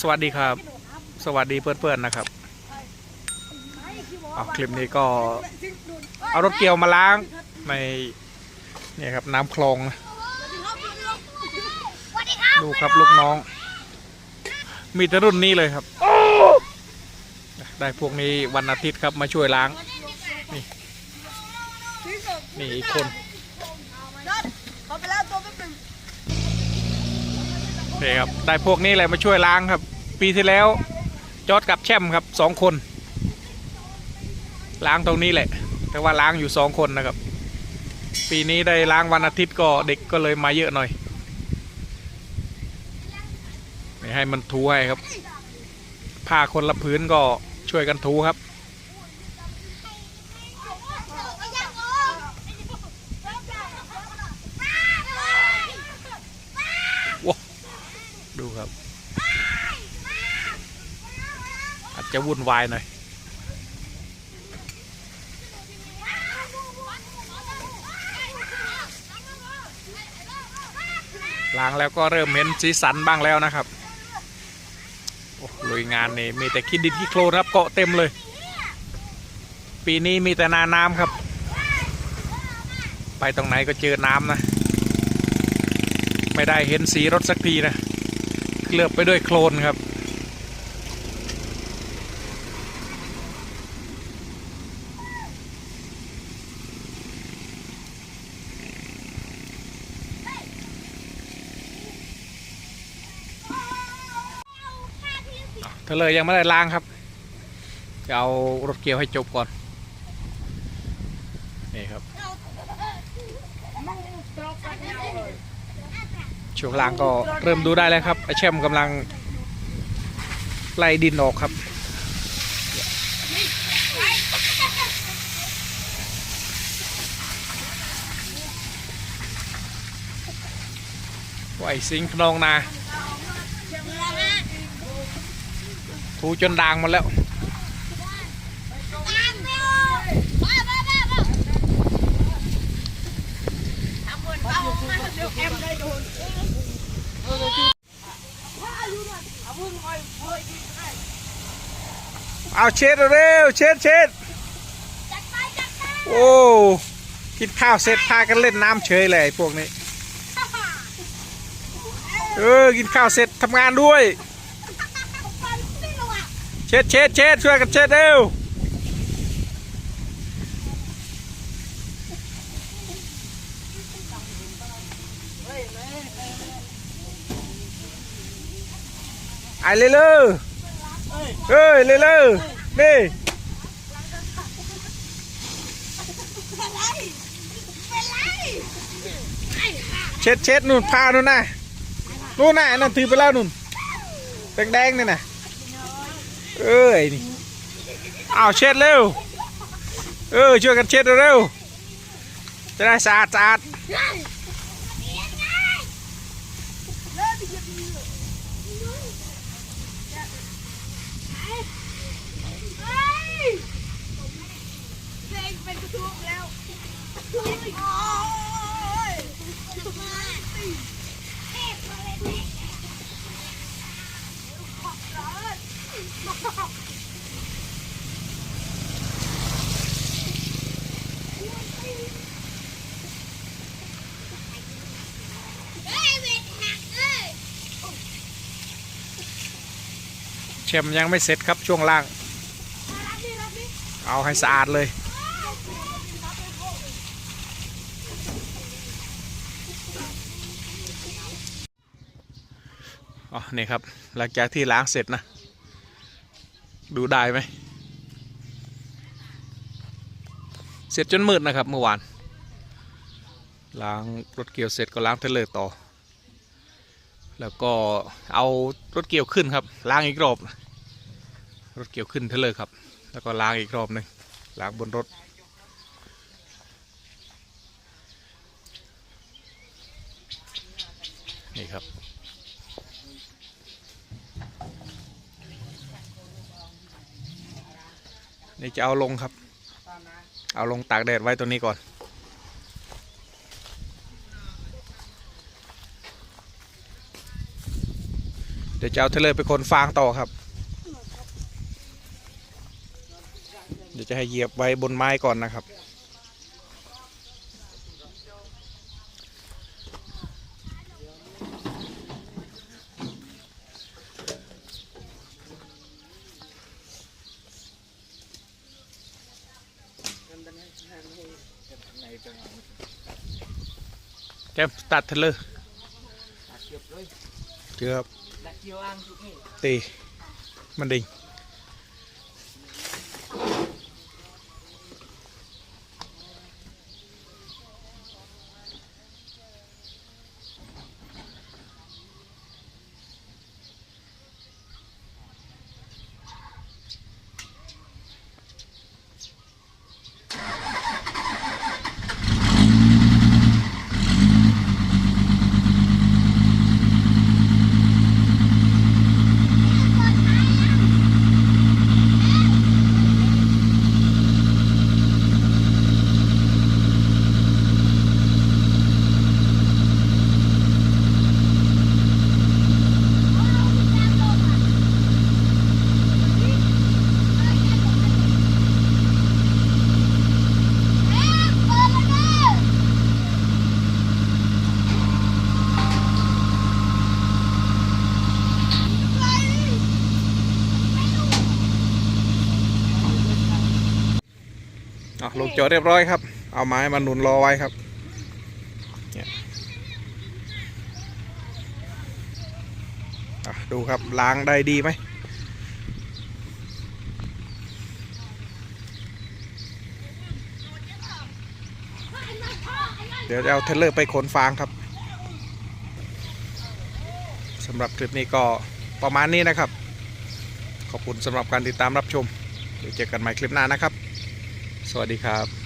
สวัสดีครับ สวัสดีเพื่อนๆนะครับเอาคลิปนี้ก็เอารถเกี่ยวมาล้างในเนี่ยครับน้ำคลองนะดูครับลูกน้อง มีแต่รุ่นนี้เลยครับ ได้พวกนี้วันอาทิตย์ครับมาช่วยล้าง นี่นี่อีกคนนี่ครับได้พวกนี้เลยมาช่วยล้างครับ ปีที่แล้ว จอดกับแช่มครับสองคน ล้างตรงนี้แหละ แต่ว่าล้างอยู่สองคนนะครับ ปีนี้ได้ล้างวันอาทิตย์ก็เด็กก็เลยมาเยอะหน่อยให้มันทูให้ครับผ้าคนละพื้นก็ช่วยกันทูครับ ดูครับ อา จะวุ่นวายหน่อยล้างแล้วก็เริ่มเห็นสีสันบ้างแล้วนะครับโอ้ลุยงานนี่มีแต่ขี้ดินขี้โคลนครับเกาะเต็มเลย ปีนี้มีแต่นาน้ำครับ ไปตรงไหนก็เจอน้ำนะ ไม่ได้เห็นสีรถสักทีนะ เคลือบไปด้วยโคลนครับ เธอเลยยังไม่ได้ล้างครับจะเอารถเกี่ยวให้จบก่อน นี่ครับ ช่วงล่างก็เริ่มดูได้แล้วครับไอแชมกำลังไล่ดินออกครับไหวสิงขนองนา ถูจนด่างหมดแล้วเอาเช็ดเร็วเช็ดเช็ดโอ้กินข้าวเสร็จพากันเล่นน้ำเฉยเลยพวกนี้ เออ กินข้าวเสร็จทำงานด้วย เช็ดเช็ดเช็ดช่วยกันเช็ดเร็วไอ้เลยเลยเอ้ยเลยเลยนี่เช็ดเช็ดนู่นพานู่นน่ะนู่นน่ะนั่นถือไปแล้วนู่นแดงแดงๆนี่น่ะ เอ้ยนี่เอาเช็ดเร็ว เออช่วยกันเช็ดเร็ว จะได้สะอาดสะอาด เป็นกระทุกแล้วโอ้ย เชมยังไม่เสร็จครับช่วงล่าง เอาให้สะอาดเลยอ๋อนี่ครับหลังจากที่ล้างเสร็จนะ ดูได้ไหม เสร็จจนมืดนะครับเมื่อวาน ล้างรถเกี่ยวเสร็จก็ล้างเทเลอร์ต่อ แล้วก็เอารถเกี่ยวขึ้นครับ ล้างอีกรอบ รถเกี่ยวขึ้นเทเลอร์ครับ แล้วก็ล้างอีกรอบหนึ่งล้างบนรถนี่ครับ นี่จะเอาลงครับ เอาลงตากแดดไว้ตัวนี้ก่อน เดี๋ยวจะเอาเทเลอร์ไปคนฟางต่อครับ เดี๋ยวจะให้เหยียบไว้บนไม้ก่อนนะครับ แกมตัดเทรลเลอร์เก็บเลยเจือบและเกี่ยวอ่างทุกนี่ตีมันดิ่ง ลงจอดเรียบร้อยครับ เอาไม้มาหนุนรอไว้ครับดูครับล้างได้ดีไหมเดี๋ยวเอาเทรลเลอร์ไปขนฟางครับสำหรับคลิปนี้ก็ประมาณนี้นะครับ ขอบคุณสำหรับการติดตามรับชม เดี๋ยวเจอกันใหม่คลิปหน้านะครับ สวัสดีครับ